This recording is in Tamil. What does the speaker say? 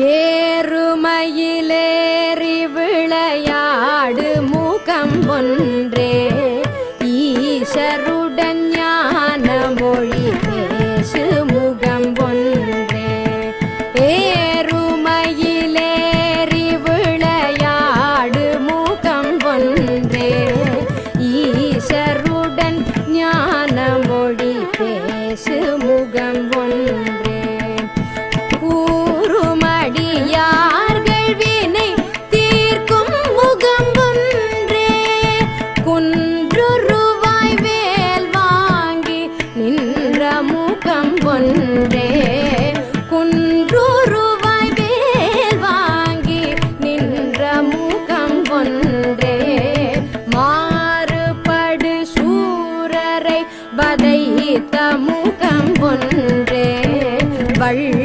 ஏறுமயிலேறி விளையாடு மூகம் ஒன்றே. ஈசருடன் ஞான மொழி பேசு முகம் ஒன்றே. ஏறுமயிலேறி விளையாடு மூகம் ஒன்றே. ஈசருடன் ஞான மொழி பேசு முகம் ஒன்றே. சூரரை வதைத்த முகம் ஒன்றே. வள்ள